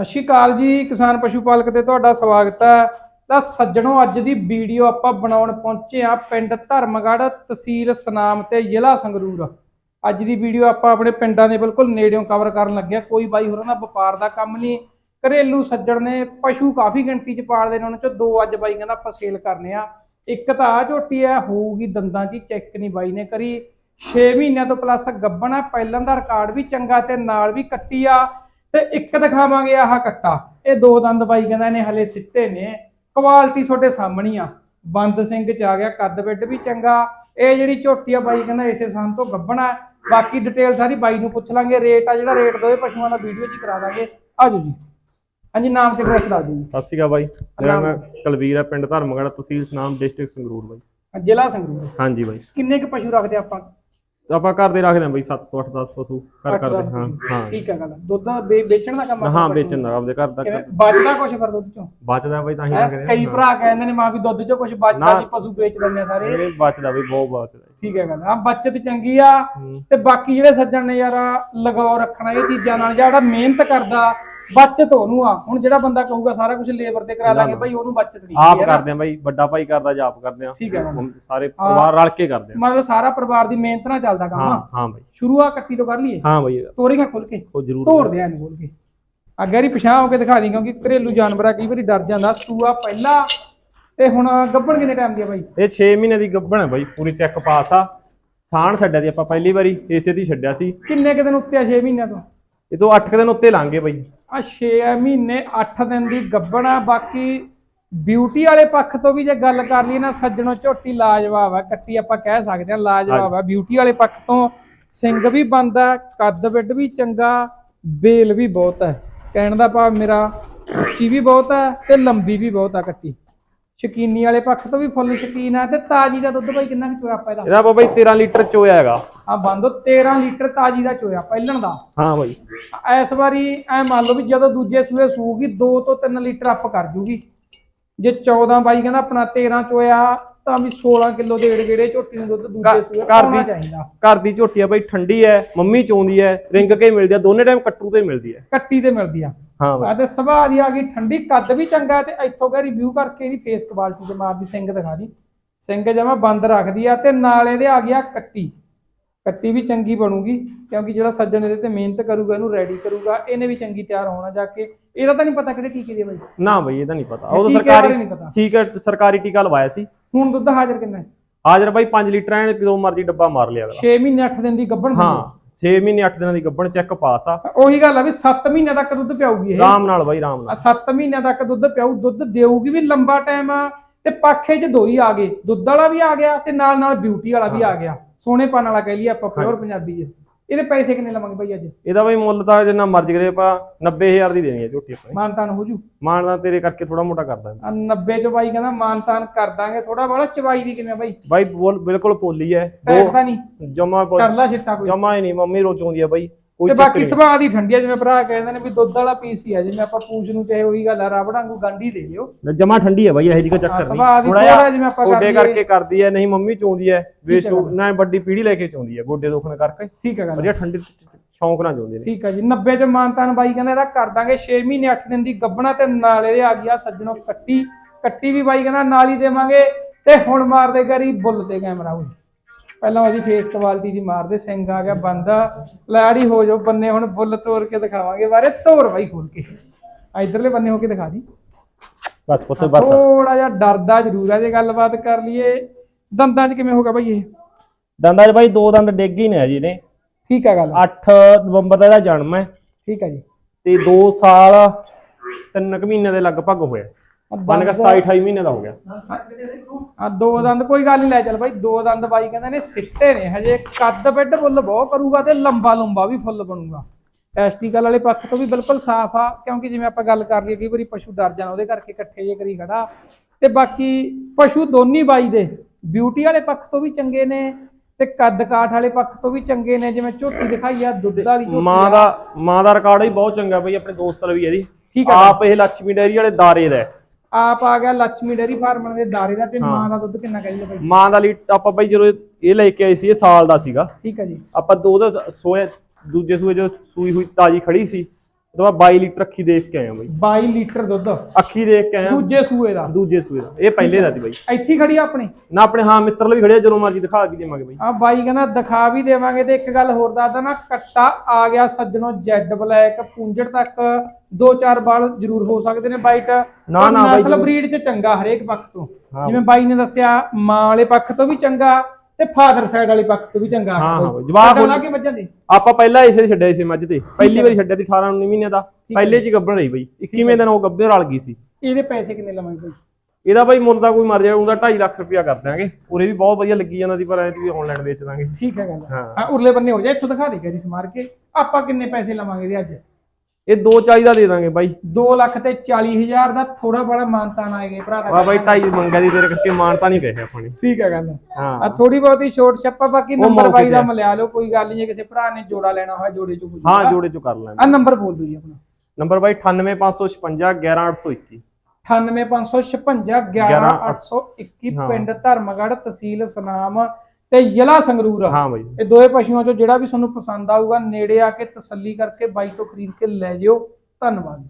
ਸਤਿ ਸ਼੍ਰੀ ਅਕਾਲ ਜੀ, ਕਿਸਾਨ ਪਸ਼ੂ ਪਾਲਕ ਤੇ ਤੁਹਾਡਾ ਸਵਾਗਤ ਹੈ। ਤਾਂ ਸੱਜਣੋ, ਅੱਜ ਦੀ ਵੀਡੀਓ ਆਪਾਂ ਬਣਾਉਣ ਪਹੁੰਚੇ ਆ ਪਿੰਡ ਧਰਮਗੜ੍ਹ ਤਹਿਸੀਲ ਸਨਾਮ ਤੇ ਜ਼ਿਲ੍ਹਾ ਸੰਗਰੂਰ। ਅੱਜ ਦੀ ਵੀਡੀਓ ਆਪਾਂ ਆਪਣੇ ਪਿੰਡਾਂ ਦੇ ਬਿਲਕੁਲ ਨੇੜਿਓਂ ਕਵਰ ਕਰਨ ਲੱਗਿਆ ਕੋਈ ਬਾਈ ਹੋਰਾਂ ਦਾ ਵਪਾਰ ਦਾ ਕੰਮ ਨਹੀਂ। ਘਰੇਲੂ ਸੱਜਣ ਨੇ ਪਸ਼ੂ ਕਾਫੀ ਗਿਣਤੀ ਚ ਪਾਲਦੇ ਨੇ, ਉਹਨਾਂ ਚੋਂ ਦੋ ਅੱਜ ਬਾਈ ਕਹਿੰਦਾ ਆਪਾਂ ਸੇਲ ਕਰਨੇ ਆ। ਇੱਕ ਤਾਂ ਆ ਝੋਟੀ ਹੈ, ਹੋਊਗੀ ਦੰਦਾਂ 'ਚ ਚੈੱਕ ਨਹੀਂ ਬਾਈ ਨੇ ਕਰੀ। 6 ਮਹੀਨਿਆਂ ਤੋਂ ਪਲੱਸ ਗੱਬਣ ਹੈ, ਪਹਿਲਾਂ ਦਾ ਰਿਕਾਰਡ ਵੀ ਚੰਗਾ ਤੇ ਨਾਲ ਵੀ ਕੱਟੀ ਆ। ਤੇ ਇੱਕ ਦਿਖਾਵਾਂਗੇ ਆਹ ਕੱਟਾ। ਇਹ ਦੋ ਦੰਦ ਬਾਈ ਕਹਿੰਦਾ ਇਹਨੇ ਹਲੇ ਸਿੱਟੇ ਨੇ। ਕੁਆਲਿਟੀ ਤੁਹਾਡੇ ਸਾਹਮਣੀ ਆ। ਬੰਦ ਸਿੰਘ ਚ ਆ ਗਿਆ ਕੱਦ ਵਿੱਡ ਵੀ ਚੰਗਾ। ਇਹ ਜਿਹੜੀ ਝੋਟੀ ਆ ਬਾਈ ਕਹਿੰਦਾ ਇਸੇ ਸਾਨ ਤੋਂ ਗੱਬਣਾ ਬਾਕੀ ਡਿਟੇਲ ਸਾਰੀ ਬਾਈ ਨੂੰ ਪੁੱਛ ਲਾਂਗੇ। ਰੇਟ ਆ ਜਿਹੜਾ ਰੇਟ ਦੋਏ ਪਸ਼ੂਆਂ ਦਾ ਵੀਡੀਓ 'ਚ ਹੀ ਕਰਾ ਦਾਂਗੇ। ਆਜੋ ਜੀ। ਹਾਂਜੀ ਨਾਮ ਤੇ ਐਡਰੈਸ ਦੱਸ ਦਿਓ ਜੀ। ਸਤਿ ਸ਼੍ਰੀ ਅਕਾਲ ਬਾਈ। ਮੇਰਾ ਨਾਮ? ਨਾਮ ਕੁਲਵੀਰ ਹੈ ਪਿੰਡ ਧਰਮਗੜ੍ਹ ਤਹਿਸੀਲ ਸਨਾਮ ਡਿਸਟ੍ਰਿਕਟ ਸੰਗਰੂਰ ਬਾਈ। ਜ਼ਿਲ੍ਹਾ ਸੰਗਰੂਰ। ਹਾਂਜੀ ਬਾਈ। ਕਿੰਨੇ ਕੁ ਪਸ਼ੂ ਰੱਖਦੇ ਆਪਾਂ? ਤਾਂ ਆਪਾਂ ਘਰ ਦੇ ਰੱਖਦੇ ਹਾਂ ਬਾਈ 7 ਤੋਂ 8 10 ਪਸ਼ੂ ਘਰ ਅੱਠ ਕਰਦੇ ਦਸ ਹਾਂ। ਪਸ਼ੂ। ਹਾਂ। ਠੀਕ ਹੈ ਗੱਲ। ਦੁੱਧ ਵੇ- ਵੇਚਣ ਦਾ ਕੰਮ ਹਾਂ ਆਪਣਾ ਵੇਚਣ ਦਾ ਆਪਦੇ ਘਰ ਦਾ ਕਿਵੇਂ? ਬਚਦਾ ਕੁਛ ਫਿਰ ਦੁੱਧ ਚੋਂ? ਬਚਦਾ ਬਾਈ ਤਾਂ ਹੀ ਹੈਂ? ਰੱਖਦੇ ਕਈ ਭਰਾ ਕਹਿੰਦੇ ਨੇ ਮਾਂ ਵੀ ਦੁੱਧ ਚੋਂ ਕੁਛ ਬਚਦਾ ਨਾ। ਨਹੀਂ ਪਸ਼ੂ ਵੇਚ ਦਿੰਦੇ ਆ ਸਾਰੇ। ਇਹ ਬਚਦਾ ਬਾਈ ਬਹੁਤ ਬਚਦਾ। ਠੀਕ ਹੈ ਗੱਲ। ਆ ਬੱਚਤ ਚੰਗੀ ਆ ਹੂੰ। ਤੇ ਬਾਕੀ ਜਿਹੜੇ ਸੱਜਣ ਨੇ ਯਾਰ ਲਗਾਓ ਰੱਖਣਾ ਇਹ ਚੀਜ਼ਾਂ ਨਾਲ। ਜਿਹੜਾ ਮਿਹਨਤ ਕਰਦਾ ਬੱਚਤ ਉਹਨੂੰ ਆ। ਹੁਣ ਜਿਹੜਾ ਬੰਦਾ ਕਹੂਗਾ ਸਾਰਾ ਕੁਝ ਲੇਬਰ ਤੇ ਕਰਾ ਲਾਂਗੇ ਭਾਈ ਉਹਨੂੰ ਬੱਚਤ ਨਹੀਂ। ਆਪ। ਕਰਦੇ ਆ ਬਾਈ ਵੱਡਾ ਭਾਈ ਕਰਦਾ ਜਾਂ ਆਪ ਕਰਦੇ ਆ ਠੀਕ ਹੈ। ਹੁਣ ਸਾਰੇ ਪਰਿਵਾਰ ਰਲ ਕੇ ਕਰਦੇ ਆ ਮਤਲਬ ਸਾਰਾ ਪਰਿਵਾਰ ਦੀ ਮਿਹਨਤ ਨਾਲ ਚੱਲਦਾ ਕੰਮ ਹਾਂ ਹਾਂ ਬਾਈ। ਸ਼ੁਰੂ ਆ ਕੱਟੀ ਤੋਂ ਕਰ ਲਈਏ? ਹਾਂ ਬਾਈ। ਤੋਰੇਗਾ ਖੁੱਲ ਕੇ? ਉਹ ਜ਼ਰੂਰ ਧੋਰਦੇ ਆਂ ਇਹਨੂੰ ਖੋਲ ਕੇ। ਅੱਗੇ ਹੀ ਪਿਛਾਂ ਹੋ ਕੇ ਦਿਖਾ ਦੀ ਕਿਉਂਕਿ ਘਰੇਲੂ ਜਾਨਵਰਾਂ ਕਈ ਵਾਰੀ ਡਰ ਜਾਂਦਾ। ਸੂਆ ਪਹਿਲਾ ਤੇ ਹੁਣ ਗੱਭਣ ਕਿੰਨੇ ਟਾਈਮ ਦੀ ਆ ਬਾਈ? ਇਹ 6 ਮਹੀਨੇ ਦੀ ਗੱਭਣ ਹੈ ਬਾਈ ਪੂਰੀ ਚੈੱਕ ਪਾਸ ਆ। ਸਾਣ ਛੱਡਿਆ ਦੀ ਆਪਾਂ ਪਹਿਲੀ ਵਾਰੀ ਇਸੇ ਦੀ ਛੱਡਿਆ ਸੀ। ਕਿੰਨੇ ਕੁ ਦਿਨ ਉੱਤੇ ਆ 6 ਮਹੀਨਿਆਂ ਤੋਂ? ਇਹ ਤੋਂ 8 ਦਿਨ ਉੱਤੇ ਲਾਂਗੇ ਬਾਈ। ਆ 6 ਮਹੀਨੇ 8 ਦਿਨ ਦੀ ਗੱਭਣ ਆ ਬਾਕੀ ਬਿਊਟੀ ਵਾਲੇ ਪੱਖ ਤੋਂ ਵੀ ਜੇ ਗੱਲ ਕਰ ਲਈਏ ਨਾ ਸੱਜਣੋ ਝੋਟੀ ਲਾਜਵਾਬ ਆ ਕੱਟੀ ਆਪਾਂ ਕਹਿ ਸਕਦੇ ਆ ਲਾਜਵਾਬ ਆ। ਬਿਊਟੀ ਵਾਲੇ ਪੱਖ ਤੋਂ ਸਿੰਘ ਵੀ ਬੰਦਾ ਕੱਦ ਵਿੱਡ ਵੀ ਚੰਗਾ ਬੇਲ ਵੀ ਬਹੁਤ ਹੈ ਕਹਿਣ ਦਾ ਭਾਵ ਮੇਰਾ ਉੱਚੀ ਵੀ ਬਹੁਤ ਹੈ ਤੇ ਲੰਬੀ ਵੀ ਬਹੁਤ ਆ ਕੱਟੀ ਸ਼ਕੀਨੀ ਵਾਲੇ ਪੱਖ ਤੋਂ ਵੀ ਫੁੱਲ ਸ਼ਕੀਨ ਆ ਤੇ ਤਾਜੀ ਦਾ ਦੁੱਧ ਭਾਈ ਕਿੰਨਾ ਕੁ ਚੋਇਆ ਆਪਾਂ ਇਹਦਾ ਇਹਦਾ ਬਾਈ 13 ਲੀਟਰ ਚੋਇਆ ਹੈਗਾ। ਆ ਬੰਦੋ 13 ਲੀਟਰ ਤਾਜੀ ਦਾ ਚੋਇਆ ਪਹਿਲਣ ਦਾ। ਹਾਂ ਬਾਈ। ਇਸ ਵਾਰੀ ਐ ਮੰਨ ਲਓ ਵੀ ਜਦੋਂ ਦੂਜੇ ਸੂਏ ਸੂਗੀ 2 ਤੋਂ 3 ਲੀਟਰ ਅਪ ਕਰ ਜੂਗੀ। ਜੇ 14 ਬਾਈ ਕਹਿੰਦਾ ਆਪਣਾ 13 ਚੋਇਆ ਤਾਂ ਵੀ 16 ਕਿਲੋ ਦੇ ਏੜੇ ਜਿਹੜੇ ਝੋਟੀ ਨੂੰ ਦੁੱਧ ਦੂਜੇ ਸੂਏ ਘਰ ਦੀ- ਚਾਹੀਦਾ। ਘਰ ਦੀ ਝੋਟੀ ਆ ਬਾਈ ਠੰਡੀ ਐ ਮੰਮੀ ਚੋਂਦੀ ਐ ਰਿੰਗ ਕੇ ਮਿਲਦੀ ਆ ਦੋਨੇ ਟਾਈਮ ਕੱਟੂ ਤੇ ਮਿਲਦੀ ਐ। ਕੱਟੀ ਤੇ ਮਿਲਦੀ ਆ। ਹਾਂ ਬਾਈ। ਤੇ ਸੁਭਾਅ ਦੀ ਆ ਗਈ ਠੰਡੀ ਕੱਦ ਵੀ ਚੰਗਾ ਤੇ ਇੱਥੋਂ ਕਾ ਰਿਵਿਊ ਕਰਕੇ ਇਹਦੀ ਫੇਸ ਕੁਆਲਿਟੀ ਤੇ ਮਾਰਦੀ ਸਿੰਘ ਦਿਖਾ ਦੀ। ਸਿੰਘ ਜਮਾ ਬੰਦ ਰੱਖਦੀ ਆ ਤੇ ਨਾਲ ਇਹਦੇ ਆ ਗਿਆ ਕੱਟੀ। ਕੱਟੀ ਵੀ ਚੰਗੀ ਬਣੂਗੀ ਕਿਉਂਕਿ ਜਿਹੜਾ ਸੱਜਣ ਇਹਦੇ ਤੇ ਮਿਹਨਤ ਕਰੂਗਾ ਇਹਨੂੰ ਰੈਡੀ ਕਰੂਗਾ ਇਹਨੇ ਵੀ ਚੰਗੀ ਤਿਆਰ ਹੋਣਾ ਜਾ ਕੇ। ਇਹਦਾ ਤਾਂ ਨਹੀਂ ਪਤਾ ਕਿਹੜੇ ਟੀਕੇ ਦੇ ਬਾਈ। ਨਾ ਬਾਈ ਇਹਦਾ ਨਹੀਂ ਪਤਾ। ਉਹ ਤਾਂ ਟੀਕੇ ਬਾਰੇ ਸਰਕਾਰੀ ਨਹੀਂ ਪਤਾ। ਸੀਕਰਟ ਸਰਕਾਰੀ ਟੀਕਾ ਲਵਾਇਆ ਸੀ। ਹੁਣ ਦੁੱਧ ਹਾਜ਼ਰ ਕਿੰਨਾ ਹੈ? ਹਾਜ਼ਰ ਬਾਈ 5 ਲੀਟਰ ਐ ਜਦੋਂ ਮਰਜ਼ੀ ਡੱਬਾ ਮਾਰ ਲਿਆ ਅਗਲਾ। 6 ਮਹੀਨੇ 8 ਦਿਨ ਦੀ ਗੱਭਣ ਹਾਂ 6 ਮਹੀਨੇ 8 ਦਿਨਾਂ ਦੀ ਗੱਭਣ ਚੈੱਕ ਪਾਸ ਆ। ਉਹੀ ਗੱਲ ਆ ਵੀ 7 ਮਹੀਨਿਆਂ ਤੱਕ ਦੁੱਧ ਪਿਆਊਗੀ ਇਹ। ਆਰਾਮ ਨਾਲ ਬਾਈ ਆਰਾਮ ਆ ਨਾਲ 7 ਮਹੀਨਿਆਂ ਤੱਕ ਦੁੱਧ ਪਿਆਊ ਦੁੱਧ ਦੇਊਗੀ ਵੀ ਲੰਬਾ ਟਾਈਮ ਤੇ ਪਾਖੇ 'ਚ ਦੋ ਹੀ ਆ ਗਏ। ਦੁੱਧ ਵਾਲਾ ਵੀ ਆ ਗਿਆ ਤੇ ਨਾਲ ਨਾਲ ਬਿਊਟੀ ਵਾਲਾ ਵੀ ਆ ਗਿਆ। ਸੋਨੇ ਪਾਣ ਵਾਲਾ ਕਹਿ ਲਈਏ ਆਪਾਂ ਪਿਓਰ ਪੰਜਾਬੀ 'ਚ ਇਹਦੇ ਪੈਸੇ ਕਿੰਨੇ ਲਵਾਂਗੇ ਭਾਈ ਅੱਜ? ਇਹਦਾ ਬਾਈ ਮੁੱਲ ਤਾਂ ਜਿੰਨਾ ਮਰਜ਼ੀ ਕਰੇ ਆਪਾਂ 90000 ਦੀ ਦੇਣੀ ਹੈ ਝੋਟੀ ਆਪਾਂ ਮਾਨਤਾਨ ਹੋ ਜੂ? ਦਾ ਤੇਰੇ ਕਰਕੇ ਥੋੜਾ ਮੋਟਾ ਕਰਦਾ ਆ 90 ਚ ਬਾਈ ਕਹਿੰਦਾ ਮਾਨਤਾਨ ਕਰ ਦਾਂਗੇ ਥੋੜਾ ਬੜਾ ਚਵਾਈ ਦੀ ਕਿਵੇਂ ਬਾਈ? ਬਾਈ ਬੋਲ ਬਿਲਕੁਲ ਪੋਲੀ ਐ ਟੈਕ ਤਾਂ ਨਹੀਂ। ਜਮਾ ਸਰਲਾ ਛਿੱਟਾ ਕੋਈ। ਜਮਾ ਹੀ ਨਹੀਂ ਮੰਮੀ ਰੋਚੋਂਦੀ ਆ ਬਾਈ। ਤੇ ਬਾਕੀ ਨਹੀਂ। ਸੁਭਾਅ ਦੀ ਠੰਡੀ ਆ ਜਿਵੇਂ ਭਰਾ ਕਹਿੰਦੇ ਨੇ ਵੀ ਦੁੱਧ ਵਾਲਾ ਪੀਸ ਹੀ ਆ ਜਿਵੇਂ ਆਪਾਂ ਪੂਛ ਨੂੰ ਚਾਹੇ ਉਹੀ ਗੱਲ ਆ ਰਬੜਾਂ ਨੂੰ ਗੰਢੀ ਦੇ ਲਿਓ ਜਮਾ ਠੰਡੀ ਹੈ ਬਾਈ ਇਹੋ ਜਿਹੀ ਕੋਈ ਚੱਕਰ ਸੁਭਾਅ ਦੀ ਥੋੜ੍ਹਾ ਥੋੜਾ ਜਿਹਾ ਜਿਵੇਂ ਆਪਾਂ ਗੋਡੇ ਕਰ ਕਰਕੇ। ਕਰਦੀ ਹੈ ਨਹੀਂ ਮੰਮੀ ਚੋਂਦੀ ਹੈ ਵੇ ਠੀਕ ਹੈ ਗੱਲ। ਨਾ ਵੱਡੀ ਪੀੜੀ ਲੈ ਕੇ ਚੋਂਦੀ ਹੈ ਗੋਡੇ ਦੁਖਣ ਕਰਕੇ। ਠੀਕ ਹੈ ਗੱਲ। ਵਧੀਆ ਠੰਡੀ ਸ਼ੌਂਕ ਨਾਲ ਚੋਂਦੀ ਨੇ ਠੀਕ ਹੈ ਜੀ 90 ਚ ਮਾਨਤਾਨ ਬਾਈ ਕਹਿੰਦਾ ਇਹਦਾ ਕਰ ਦਾਂਗੇ 6 ਮਹੀਨੇ 8 ਦਿਨ ਦੀ ਗੱਬਣਾ ਤੇ ਨਾਲ ਇਹਦੇ ਆ ਗਿਆ ਸੱਜਣੋ ਕੱਟੀ। ਕੱਟੀ ਵੀ ਬਾਈ ਕਹਿੰਦਾ ਨਾਲ ਹੀ ਦੇਵਾਂਗੇ ਤੇ ਹੁਣ ਮਾਰਦੇ ਕਰੀ ਬੁੱਲ ਤੇ ਕੈਮਰਾ ਹੋਈ ਪਹਿਲਾਂ ਉਹਦੀ ਫੇਸ ਕੁਆਲਿਟੀ ਦੀ ਮਾਰਦੇ ਸਿੰਘ ਆ ਗਿਆ ਬੰਦਾ ਲਾੜੀ ਹੋ ਜਾਓ ਬੰਨੇ ਹੁਣ ਬੁੱਲ ਤੋੜ ਕੇ ਦਿਖਾਵਾਂਗੇ ਬਾਰੇ ਤੋੜ ਬਾਈ ਖੋਲ ਕੇ। ਆ ਇਧਰਲੇ ਬੰਨੇ ਹੋ ਕੇ ਦਿਖਾ ਦੀ। ਬਸ ਪੁੱਤ ਬਸ। ਥੋੜਾ ਜਿਹਾ ਡਰਦਾ ਜ਼ਰੂਰ ਹੈ ਜੇ ਗੱਲਬਾਤ ਕਰ ਲਈਏ। ਦੰਦਾਂ 'ਚ ਕਿਵੇਂ ਹੋਗਾ ਬਾਈ ਇਹ? ਦੰਦਾਂ 'ਚ ਬਾਈ ਦੋ ਦੰਦ ਡਿੱਗ ਹੀ ਨੇ ਜੀ ਨੇ ਠੀਕ ਹੈ ਗੱਲ। 8 ਨਵੰਬਰ ਦਾ ਇਹਦਾ ਜਨਮ ਹੈ। ਠੀਕ ਹੈ ਜੀ। ਤੇ 2 ਸਾਲ 3 ਮਹੀਨੇ ਦੇ ਲਗਭਗ ਹੋਇਆ ਬਣ ਕੇ ਦੰਦ- 27 28 ਮਹੀਨੇ ਦਾ ਹੋ ਗਿਆ। ਆ ਦੋ ਦੰਦ ਕੋਈ ਗੱਲ ਨਹੀਂ ਲੈ ਚੱਲ ਬਾਈ ਦੋ ਦੰਦ ਬਾਈ ਕਹਿੰਦੇ ਨੇ ਸਿੱਟੇ ਨੇ ਹਜੇ ਕੱਦ ਬੈੱਡ ਫੁੱਲ ਬਹੁਤ ਕਰੂਗਾ ਤੇ ਲੰਬਾ ਲੰਬਾ ਵੀ ਫੁੱਲ ਬਣੂਗਾ। ਟੈਸਟੀਕਲ ਵਾਲੇ ਪੱਖ ਤੋਂ ਵੀ ਬਿਲਕੁਲ ਸਾਫ਼ ਆ ਕਿਉਂਕਿ ਜਿਵੇਂ ਆਪਾਂ ਗੱਲ ਕਰ ਲਈਏ ਕਈ ਵਾਰੀ ਪਸ਼ੂ ਡਰ ਜਾਣ ਉਹਦੇ ਕਰਕੇ ਇਕੱਠੇ ਜੇ ਕਰੀ ਖੜਾ। ਤੇ ਬਾਕੀ ਪਸ਼ੂ ਦੋਨੀ ਬਾਈ ਦੇ ਬਿਊਟੀ ਵਾਲੇ ਪੱਖ ਤੋਂ ਵੀ ਚੰਗੇ ਨੇ ਤੇ ਕੱਦ ਕਾਠ ਵਾਲੇ ਪੱਖ ਤੋਂ ਵੀ ਚੰਗੇ ਨੇ ਜਿਵੇਂ ਝੋਟੀ ਦਿਖਾਈ ਆ ਦੁੱਧ ਵਾਲੀ ਝੋਟੀ ਮਾਂ। ਦਾ ਮਾਂ ਦਾ ਰਿਕਾਰਡ ਹੀ ਬਹੁਤ ਚੰਗਾ ਬਈ ਆਪਣੇ ਦੋਸਤ ਨਾਲ ਵੀ ਇਹਦੀ। ਠੀਕ ਆ। ਆਪ ਇਹ ਲక్ష్ਮੀ ਡੈਰੀ ਵਾਲੇ ਦਾਰੇ ਦਾ। ਆਪ ਆ ਗਿਆ ਲక్ష్ਮੀ ਡੇਰੀ ਫਾਰਮ ਦੇ ਦਾਰੇ ਦਾ ਤੇ ਮਾਂ ਦਾ ਦੁੱਧ ਕਿੰਨਾ ਕਹੀ ਬਾਈ ਮਾਂ ਦਾ ਲੀ ਆਪਾਂ ਬਈ ਜਦੋਂ ਇਹ ਲੈ ਕੇ ਆਏ ਸੀ ਇਹ ਸਾਲ ਦਾ ਸੀਗਾ। ਠੀਕ ਹੈ ਜੀ। ਆਪਾਂ ਦੋ ਦਾ ਸੋਏ ਦੂਜੇ ਸੂਏ ਜੋ ਸੂਈ ਹੋਈ ਤਾਜੀ ਖੜੀ ਸੀ ਤੋਂ ਬਾਅਦ 22 ਲੀਟਰ ਅੱਖੀ ਦੇਖ ਕੇ ਆਇਆ ਬਾਈ। 22 ਲੀਟਰ ਦੁੱਧ। ਅੱਖੀ ਦੇਖ ਕੇ ਆਇਆ। ਦੂਜੇ ਸੂਏ ਦਾ। ਦੂਜੇ ਸੂਏ ਦਾ। ਇਹ ਪਹਿਲੇ ਦਾ ਸੀ ਬਾਈ। ਇੱਥੇ ਖੜੀ ਆ ਆਪਣੀ? ਨਾ ਆਪਣੇ ਹਾਂ ਮਿੱਤਰ ਲਈ ਖੜਿਆ ਜਦੋਂ ਮਰਜ਼ੀ ਦਿਖਾ ਵੀ ਦੇਵਾਂਗੇ ਬਾਈ। ਆ ਬਾਈ ਕਹਿੰਦਾ ਦਿਖਾ ਵੀ ਦੇਵਾਂਗੇ ਤੇ ਇੱਕ ਗੱਲ ਹੋਰ ਦੱਸਦਾ ਨਾ ਕੱਟਾ ਆ ਗਿਆ ਸੱਜਣੋ ਜੈਡ ਬਲੈਕ ਪੂੰਜੜ ਤੱਕ ਦੋ ਚਾਰ ਬਾਲ ਜ਼ਰੂਰ ਹੋ ਸਕਦੇ ਨੇ ਵਾਈਟ ਨਾ, ਨਾ ਬਾਈ ਨਸਲ। ਬਰੀਡ ਚ ਚੰਗਾ ਹਰੇਕ ਪੱਖ ਤੋਂ। ਜਿਵੇਂ ਬਾਈ ਨੇ ਦੱਸਿਆ ਮਾਂ ਵਾਲੇ ਪੱਖ ਤੋਂ ਵੀ ਚੰਗਾ ਤੇ ਫਾਦਰ ਸਾਈਡ ਵਾਲੇ ਪੱਖ ਤੋਂ ਵੀ ਚੰਗਾ। ਹਾਂ, ਹਾਂ। ਬਾਈ। ਜਵਾਕ ਤੁਹਾਡਾ ਨਾਂ ਬੋਲੀ- ਕੀ ਬੱਚਾ ਦੀ? ਆਪਾਂ ਪਹਿਲਾਂ ਇਸੇ ਛੱਡਿਆ ਇਸੇ ਮੱਝ ਤੇ। ਪਹਿਲੀ ਵਾਰੀ ਛੱਡਿਆ ਸੀ 18 19 ਮਹੀਨਿਆਂ ਦਾ। ਪਹਿਲੇ ਚ ਹੀ ਗੱਭਣ ਰਹੀ ਬਾਈ। 21ਵੇਂ ਦਿਨ ਉਹ ਗੱਭੇ ਰਲ ਗਈ ਸੀ। ਇਹਦੇ ਪੈਸੇ ਕਿੰਨੇ ਲਵਾਂਗੇ ਬਾਈ? ਇਹਦਾ ਬਾਈ ਮੁੱਲ ਦਾ ਕੋਈ ਮਰ ਜਾਏ ਉਹਦਾ 2.5 ਲੱਖ ਰੁਪਇਆ ਕਰ ਦਾਂਗੇ ਉਰੇ ਵੀ ਬਹੁਤ ਵਧੀਆ ਲੱਗੀ ਜਾਂਦਾ ਸੀ ਪਰ ਐ ਵੀ ਆਨਲਾਈਨ ਵੇਚ ਦਾਂਗੇ। ਠੀਕ ਹੈ ਗੱਲ। ਹਾਂ। ਹਾਂ ਉਰਲੇ ਬੰਨੇ ਹੋ ਜਾ ਇੱਥੋਂ ਦਿਖਾ ਦੇ ਗਰੀ ਸਮਾਰ ਕੇ। ਆਪਾਂ ਕਿੰਨੇ ਪੈਸੇ ਲਵਾਂਗੇ ਇਹਦੇ ਅੱਜ? ਇਹ ਦੋ ਚਾਹੀਦਾ ਦੇ ਦਾਂਗੇ ਬਾਈ। 2 ਲੱਖ ਤੇ 40 ਹਜ਼ਾਰ ਦਾ ਥੋੜਾ ਬੜਾ ਮਾਨਤਾਨ ਆਏਗਾ ਭਰਾ ਦਾ ਆ ਬਾਈ 2.5 ਮੰਗਾ ਦੀ ਤੇਰੇ ਕਰਕੇ ਮਾਨਤਾ ਨਹੀਂ ਕਹੇ ਆਪਾਂ ਨੇ ਠੀਕ ਹੈ ਗੱਲ ਆ ਹਾਂ ਥੋੜੀ ਬਹੁਤੀ ਛੋਟ ਛੱਪਾ ਬਾਕੀ ਨੰਬਰ ਬਾਈ ਦਾ ਤੇ। ਮਿਲਿਆ ਲਓ ਕੋਈ ਗੱਲ ਨਹੀਂ ਜੇ ਕਿਸੇ ਭਰਾ ਨੇ ਜੋੜਾ ਲੈਣਾ ਹੋਇਆ ਜੋੜੇ ਚੋਂ ਪੁੱਛ ਹਾਂ ਜੋੜੇ ਚੋਂ ਕਰ ਲਾਂਗੇ ਆ ਨੰਬਰ ਬੋਲ ਦਿਓ ਜੀ ਆਪਣਾ। ਨੰਬਰ ਬਾਈ 98556 11821 98556 11821 ਹਾਂ। ਪਿੰਡ ਧਰਮਗੜ੍ਹ ਤਹਿਸੀਲ ਸਨਾਮ ਤੇ ਜ਼ਿਲ੍ਹਾ ਸੰਗਰੂਰ ਹਾਂ ਬਾਈ। ਇਹ ਦੋਏ ਪਸ਼ੂਆਂ ਚੋਂ ਜਿਹੜਾ ਵੀ ਤੁਹਾਨੂੰ ਪਸੰਦ ਆਊਗਾ ਨੇੜੇ ਆ ਕੇ ਤਸੱਲੀ ਕਰਕੇ ਬਾਈ ਤੋਂ ਖਰੀਦ ਕੇ ਲੈ ਜਿਓ। ਧੰਨਵਾਦ।